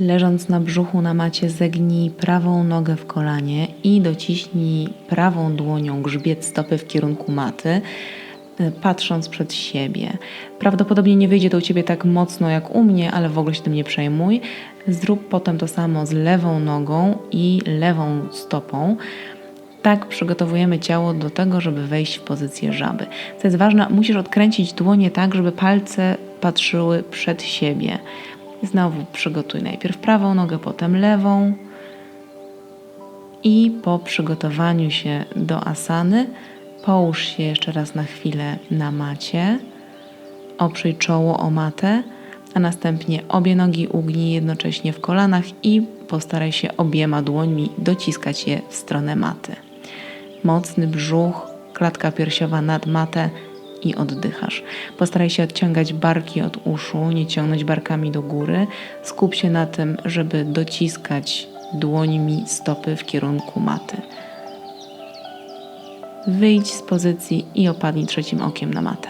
Leżąc na brzuchu na macie, zegnij prawą nogę w kolanie i dociśnij prawą dłonią grzbiet stopy w kierunku maty, y, patrząc przed siebie. Prawdopodobnie nie wyjdzie to u ciebie tak mocno jak u mnie, ale w ogóle się tym nie przejmuj. Zrób potem to samo z lewą nogą i lewą stopą. Tak przygotowujemy ciało do tego, żeby wejść w pozycję żaby. Co jest ważne, musisz odkręcić dłonie tak, żeby palce patrzyły przed siebie. Znowu przygotuj najpierw prawą nogę, potem lewą. I po przygotowaniu się do asany, połóż się jeszcze raz na chwilę na macie. Oprzyj czoło o matę, a następnie obie nogi ugnij jednocześnie w kolanach i postaraj się obiema dłońmi dociskać je w stronę maty. Mocny brzuch, klatka piersiowa nad matę i oddychasz. Postaraj się odciągać barki od uszu, nie ciągnąć barkami do góry. Skup się na tym, żeby dociskać dłońmi stopy w kierunku maty. Wyjdź z pozycji i opadnij trzecim okiem na matę.